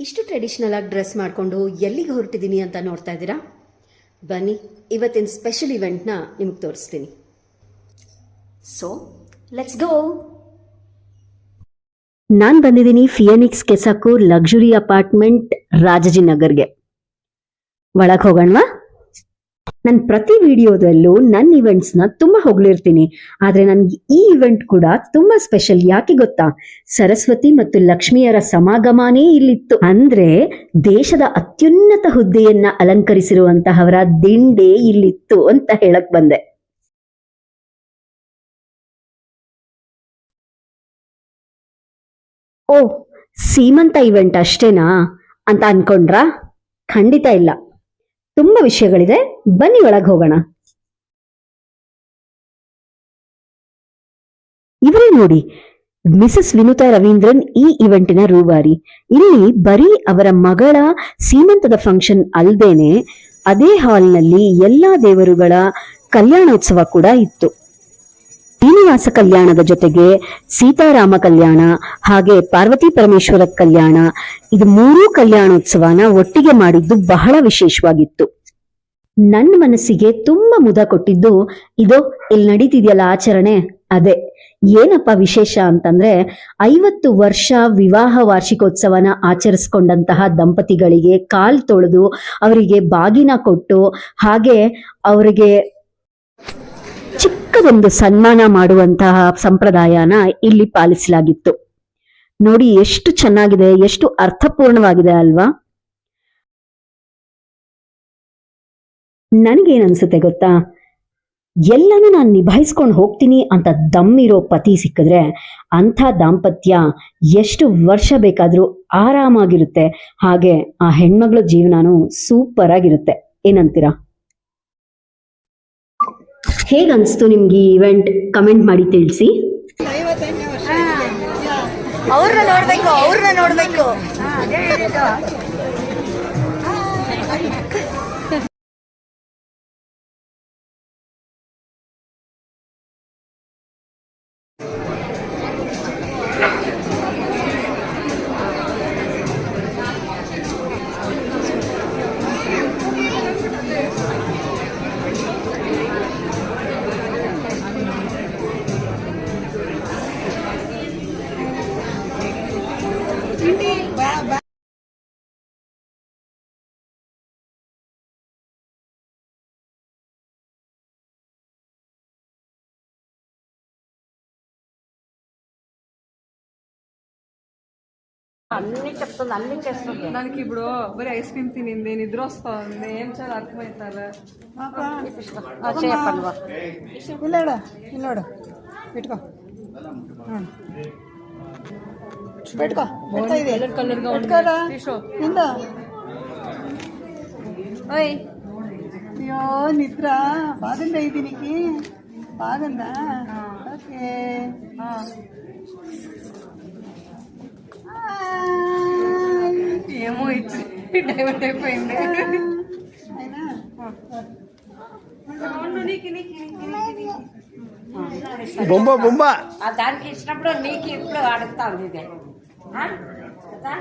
ಇಷ್ಟು ಟ್ರೆಡಿಷ್ನಲ್ ಆಗಿ ಡ್ರೆಸ್ ಮಾಡಿಕೊಂಡು ಎಲ್ಲಿಗೆ ಹೊರಟಿದ್ದೀನಿ ಅಂತ ನೋಡ್ತಾ ಇದ್ದೀರಾ? ಬನ್ನಿ, ಇವತ್ತಿನ ಸ್ಪೆಷಲ್ ಇವೆಂಟ್ನ ನಿಮಗೆ ತೋರಿಸ್ತೀನಿ. ಸೊ ಲೆಟ್ಸ್ ಗೋ ನಾನು ಬಂದಿದ್ದೀನಿ ಫಿಯನಿಕ್ಸ್ ಕೆಸಕೂರ್ ಲಕ್ಸುರಿ ಅಪಾರ್ಟ್ಮೆಂಟ್ ರಾಜಾಜಿನಗರ್ಗೆ. ಒಳಗೆ ಹೋಗೋಣವಾ? ನಾನು ಪ್ರತಿ ವಿಡಿಯೋದಲ್ಲೂ ನನ್ನ ಇವೆಂಟ್ಸ್ನ ತುಂಬ ಹೊಗಳಿರ್ತೀನಿ. ಆದರೆ ನನಗೆ ಈ ಇವೆಂಟ್ ಕೂಡ ತುಂಬ ಸ್ಪೆಷಲ್ ಯಾಕೆ ಗೊತ್ತಾ? ಸರಸ್ವತಿ ಮತ್ತು ಲಕ್ಷ್ಮಿಯರ ಸಮಾಗಮನೇ ಇಲ್ಲಿತ್ತು. ಅಂದ್ರೆ ದೇಶದ ಅತ್ಯುನ್ನತ ಹುದ್ದೆಯನ್ನ ಅಲಂಕರಿಸಿರುವಂತಹವರ ದಿಂಡೆ ಇಲ್ಲಿತ್ತು ಅಂತ ಹೇಳಕ್ ಬಂದೆ. ಓ, ಸೀಮಂತ ಇವೆಂಟ್ ಅಷ್ಟೇನಾ ಅಂತ ಅನ್ಕೊಂಡ್ರಾ? ಖಂಡಿತ ಇಲ್ಲ. ತುಂಬಾ ವಿಷಯಗಳಿದೆ. ಬನ್ನಿ ಒಳಗೆ ಹೋಗೋಣ. ಇವರೇ ನೋಡಿ, ಮಿಸಸ್ ವಿನುತಾ ರವೀಂದ್ರನ್ ಈ ಇವೆಂಟಿನ ರೂವಾರಿ. ಇಲ್ಲಿ ಬರೀ ಅವರ ಮಗಳ ಸೀಮಂತದ ಫಂಕ್ಷನ್ ಅಲ್ದೇನೆ, ಅದೇ ಹಾಲ್ನಲ್ಲಿ ಎಲ್ಲಾ ದೇವರುಗಳ ಕಲ್ಯಾಣೋತ್ಸವ ಕೂಡ ಇತ್ತು. ಶ್ರೀನಿವಾಸ ಕಲ್ಯಾಣದ ಜೊತೆಗೆ ಸೀತಾರಾಮ ಕಲ್ಯಾಣ ಹಾಗೆ ಪಾರ್ವತಿ ಪರಮೇಶ್ವರ ಕಲ್ಯಾಣ, ಇದು ಮೂರೂ ಕಲ್ಯಾಣೋತ್ಸವನ ಒಟ್ಟಿಗೆ ಮಾಡಿದ್ದು ಬಹಳ ವಿಶೇಷವಾಗಿತ್ತು. ನನ್ನ ಮನಸ್ಸಿಗೆ ತುಂಬಾ ಮುದ ಕೊಟ್ಟಿದ್ದು, ಇದು ಇಲ್ಲಿ ನಡೀತಿದೆಯಲ್ಲ ಆಚರಣೆ? ಅದೇ. ಏನಪ್ಪ ವಿಶೇಷ ಅಂತಂದ್ರೆ, ಐವತ್ತು ವರ್ಷ ವಿವಾಹ ವಾರ್ಷಿಕೋತ್ಸವನ ಆಚರಿಸ್ಕೊಂಡಂತಹ ದಂಪತಿಗಳಿಗೆ ಕಾಲ್ ತೊಳೆದು ಅವರಿಗೆ ಬಾಗಿನ ಕೊಟ್ಟು, ಹಾಗೆ ಅವರಿಗೆ ಚಿಕ್ಕದೊಂದು ಸನ್ಮಾನ ಮಾಡುವಂತಹ ಸಂಪ್ರದಾಯನ ಇಲ್ಲಿ ಪಾಲಿಸಲಾಗಿತ್ತು. ನೋಡಿ ಎಷ್ಟು ಚೆನ್ನಾಗಿದೆ, ಎಷ್ಟು ಅರ್ಥಪೂರ್ಣವಾಗಿದೆ ಅಲ್ವಾ? ನನಗೇನ್ ಅನ್ಸುತ್ತೆ ಗೊತ್ತಾ? ಎಲ್ಲನೂ ನಾನು ನಿಭಾಯಿಸ್ಕೊಂಡು ಹೋಗ್ತೀನಿ ಅಂತ ದಮ್ಮಿರೋ ಪತಿ ಸಿಕ್ಕಿದ್ರೆ ಅಂಥ ದಾಂಪತ್ಯ ಎಷ್ಟು ವರ್ಷ ಬೇಕಾದರೂ ಆರಾಮಾಗಿರುತ್ತೆ. ಹಾಗೆ ಆ ಹೆಣ್ಮಗಳ ಜೀವನನೂ ಸೂಪರ್ ಆಗಿರುತ್ತೆ ಏನಂತೀರಾ? ಹೇಗನ್ಸ್ತು ನಿಮ್ಗೆ ಈ ಇವೆಂಟ್ ಕಮೆಂಟ್ ಮಾಡಿ ತಿಳಿಸಿ. ಅವ್ರನ್ನ ನೋಡ್ಬೇಕು ಅವ್ರನ್ನ ನೋಡ್ಬೇಕು. అన్ని చెప్తుంది అన్ని చేస్తుంది. దానికి ఇప్పుడు మరి ఐస్ క్రీమ్ తినింది నిద్ర వస్తుంది ఏం చేయాలి అర్థమవుతారు చెప్పండి పెట్టుకో. కలర్ కలర్గా పెట్టుకోరా ఓయ్. అయ్యో నిద్ర. బాగుందా ఇది నీకు? బాగుందా ఓకే. ఏమో ఇచ్చి డైవర్ట్ అయిపోయింది బొమ్మ బొమ్మ దానికి ఇచ్చినప్పుడు నీకు ఇప్పుడు అడుగుతా ఉంది ఇదే? కదా?